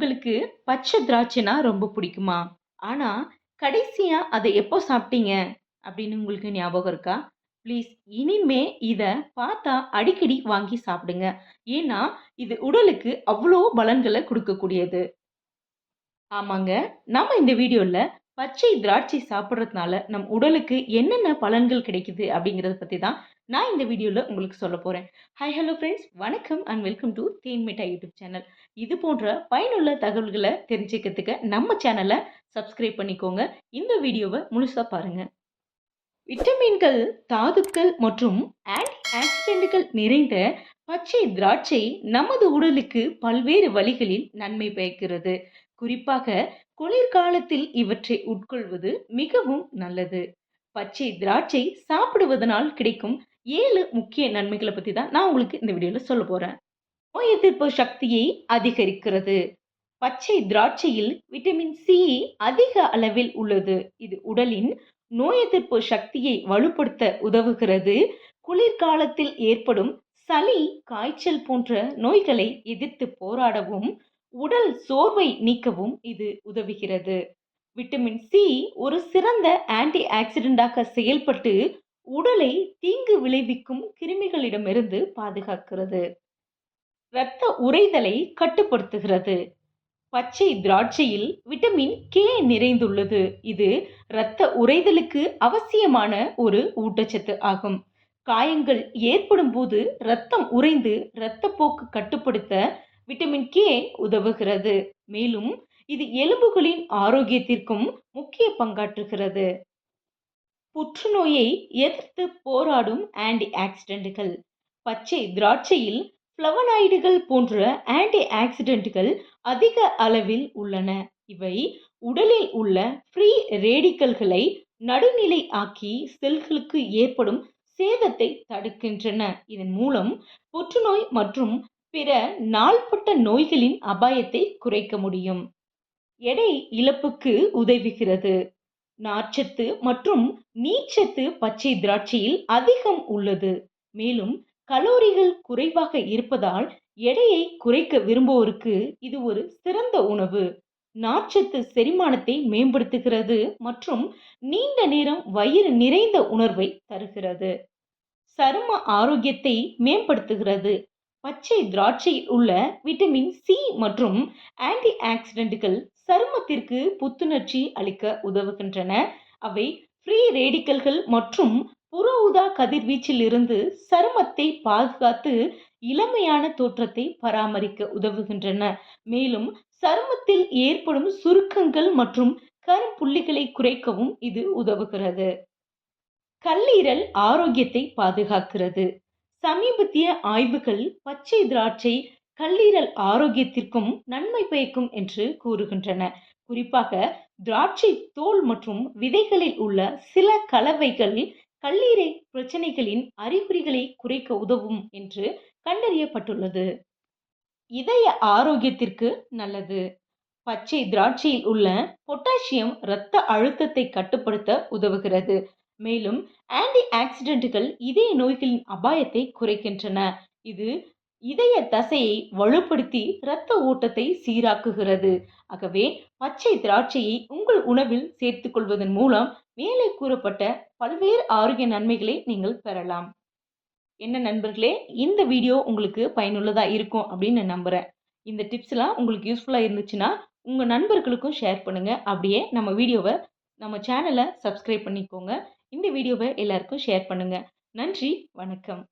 உங்களுக்கு பச்சை திராட்சைனா ரொம்ப பிடிக்குமா? ஆனா, கடைசியா அதை எப்போ சாப்பிட்டீங்க? அப்படின்னு உங்களுக்கு ஞாபகம் இருக்கா? ப்ளீஸ் இனிமே இதை பார்த்தா அடிக்கடி வாங்கி சாப்பிடுங்க. ஏன்னா, இது உடலுக்கு அவ்வளோ பலன்களை கொடுக்கக்கூடியது ஆமாங்க. நம்ம இந்த வீடியோவில் பச்சை திராட்சை சாப்பிட்றதுனால நம் உடலுக்கு என்னென்ன பலன்கள் கிடைக்குது அப்படிங்கிறத பற்றி தான் நான் இந்த வீடியோவில் உங்களுக்கு சொல்ல போகிறேன் ஹாய் ஹலோ ஃப்ரெண்ட்ஸ் வணக்கம் and welcome to Then Mittai YouTube channel. இது போன்ற பயனுள்ள தகவல்களை தெரிஞ்சுக்கிறதுக்கு நம்ம சேனலை சப்ஸ்கிரைப் பண்ணிக்கோங்க. இந்த வீடியோவை முழுசாக பாருங்க. விட்டமின்கள், தாதுக்கள் மற்றும் ஆன்டி ஆக்சிடென்ட்கள் நிறைந்த பச்சை திராட்சை நமது உடலுக்கு பல்வேறு வழிகளில் நன்மை பயக்கிறது. குறிப்பாக குளிர்காலத்தில் இவற்றை உட்கொள்வது மிகவும் நல்லது. பச்சை திராட்சை சாப்பிடுவதனால் கிடைக்கும் ஏழு முக்கிய நன்மைகளை பத்தி தான் நான் உங்களுக்கு இந்த வீடியோல சொல்ல போறேன். நோய் எதிர்ப்பு சக்தியை அதிகரிக்கிறது. பச்சை திராட்சையில் விட்டமின் சி அதிக அளவில் உள்ளது. இது உடலின் நோய் எதிர்ப்பு சக்தியை வலுப்படுத்த உதவுகிறது. குளிர்காலத்தில் ஏற்படும் சளி, காய்ச்சல் போன்ற நோய்களை எதிர்த்து போராடவும், உடல் சோர்வை நீக்கவும் இது உதவுகிறது. விட்டமின் சி ஒரு சிறந்த ஆன்டி ஆக்சிடென்டாக செயல்பட்டு உடலை தீங்கு விளைவிக்கும் கிருமிகளிடமிருந்து பாதுகாக்கிறது. இரத்த உறைதலை கட்டுப்படுத்துகிறது. பச்சை திராட்சையில் விட்டமின் கே நிறைந்துள்ளது. இது இரத்த உறைதலுக்கு அவசியமான ஒரு ஊட்டச்சத்து ஆகும். காயங்கள் ஏற்படும் போது இரத்தம் உறைந்து இரத்தப்போக்கு கட்டுப்படுத்த விட்டமின் கே உதவுகிறது. மேலும் இது எலும்புகளின் ஆரோக்கியத்திற்கும் முக்கிய பங்காற்றுகிறது. புற்றுநோயை எதிர்த்து போராடும் ஆன்டி ஆக்சிடென்ட்கள் பச்சை திராட்சையில் பிளவனாய்டுகள் போன்ற ஆன்டி ஆக்சிடென்ட்கள் அதிக அளவில் உள்ளன. இவை உடலில் உள்ள ஃப்ரீ ரேடிக்கல்களை நடுநிலை ஆக்கி செல்களுக்கு ஏற்படும் சேதத்தை தடுக்கின்றன. இதன் மூலம் புற்றுநோய் மற்றும் பிற நாள்பட்ட நோய்களின் அபாயத்தை குறைக்க முடியும். எடை இழப்புக்கு உதவுகிறது. நார்ச்சத்து மற்றும் நீச்சத்து பச்சை திராட்சையில் அதிகம் உள்ளது. மேலும் கலோரிகள் குறைவாக இருப்பதால் எடையை குறைக்க விரும்புவோருக்கு இது ஒரு சிறந்த உணவு. நார்ச்சத்து செரிமானத்தை மேம்படுத்துகிறது மற்றும் நீண்ட நேரம் வயிறு நிறைந்த உணர்வை தருகிறது. சரும ஆரோக்கியத்தை மேம்படுத்துகிறது. பச்சை திராட்சையில் உள்ள விட்டமின் சி மற்றும் ஆன்டி ஆக்சிடென்ட்கள் சருமத்திற்கு புத்துணர்ச்சி அளிக்க உதவுகின்றன. அவை ஃப்ரீ ரேடிக்கல்கள் மற்றும் புற ஊதா கதிர்வீச்சிலிருந்து சருமத்தை பாதுகாத்து இளமையான தோற்றத்தை பராமரிக்க உதவுகின்றன. மேலும் சருமத்தில் ஏற்படும் சுருக்கங்கள் மற்றும் கரும்புள்ளிகளை குறைக்கவும் இது உதவுகிறது. கல்லீரல் ஆரோக்கியத்தை பாதுகாக்கிறது. சமீபத்திய ஆய்வுகள் பச்சை திராட்சை கல்லீரல் ஆரோக்கியத்திற்கும் நன்மை பயக்கும் என்று கூறுகின்றன. குறிப்பாக திராட்சை தோல் மற்றும் விதைகளில் உள்ள சில கலவைகள் கல்லீரல் பிரச்சனைகளின் அறிகுறிகளை குறைக்க உதவும் என்று கண்டறியப்பட்டுள்ளது. இதய ஆரோக்கியத்திற்கு நல்லது. பச்சை திராட்சையில் உள்ள பொட்டாசியம் இரத்த அழுத்தத்தை கட்டுப்படுத்த உதவுகிறது. மேலும் ஆன்டி ஆக்சிடென்ட்கள் இதய நோய்களின் அபாயத்தை குறைக்கின்றன. இது இதய தசையை வலுப்படுத்தி இரத்த ஓட்டத்தை சீராக்குகிறது. ஆகவே பச்சை திராட்சையை உங்கள் உணவில் சேர்த்துக் கொள்வதன் மூலம் மேலே கூறப்பட்ட பல்வேறு ஆரோக்கிய நன்மைகளை நீங்கள் பெறலாம். என்ன நண்பர்களே இந்த வீடியோ உங்களுக்கு பயனுள்ளதா இருக்கும் அப்படின்னு நான் நம்புறேன். இந்த டிப்ஸ்லாம் உங்களுக்கு யூஸ்ஃபுல்லா இருந்துச்சுன்னா உங்க நண்பர்களுக்கும் ஷேர் பண்ணுங்க. அப்படியே நம்ம வீடியோவை நம்ம சேனலை சப்ஸ்கிரைப் பண்ணிக்கோங்க. இந்த வீடியோவை எல்லாருக்கும் ஷேர் பண்ணுங்கள் நன்றி, வணக்கம்.